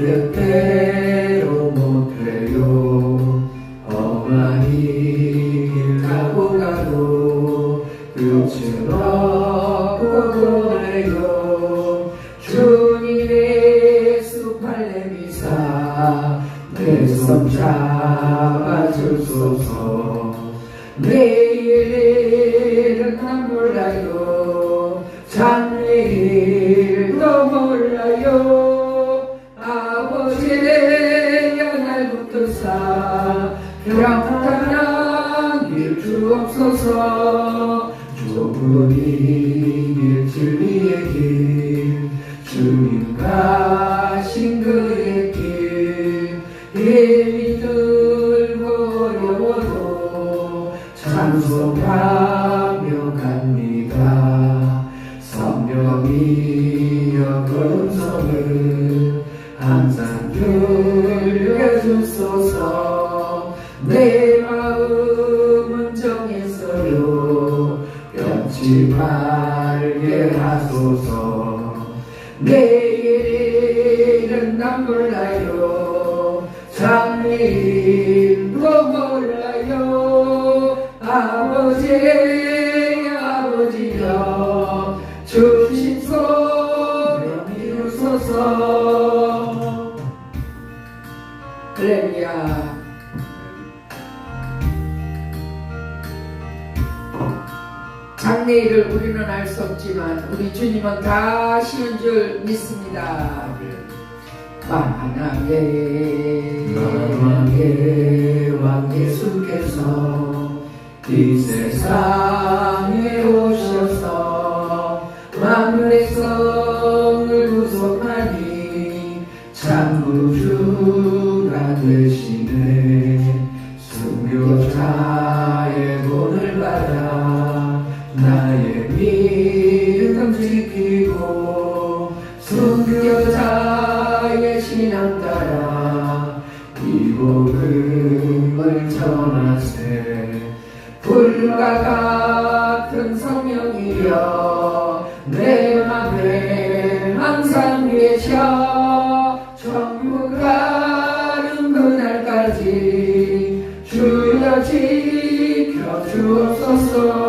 뜻대로 못해요. 어마니 길 가고 가도 끝은 없고 도네요. 주님의 수팔레미사 내손 잡아주소서. 내일은 안 몰라요. 붙들사 평탄한 주옵소서 좁은 이 진리의 길 주님 가신 그의 길. 힘이 들고 어려워도 찬송하며 갑니다. 성령이여 그음성을 항상 들려주소서 내 마음은 정했어요. 변치 말게 하소서. 내일은 난 몰라요. 장래일도 몰라요. 아버지 아버지여 주신 소명 이루소서. 할렐루야 장래일을 우리는 알 수 없지만 우리 주님은 다 아시는 줄 믿습니다. 만왕의 왕의 왕 예수께서 이 세상에 오셔서 만물의 성을 구속하니 참 구주가 되시네 여자의 신앙 따라 이복음을 전하세. 불과 같은 성령이여 내 맘에 항상 계셔. 전부 가는 그날까지 주여 지켜주옵소서.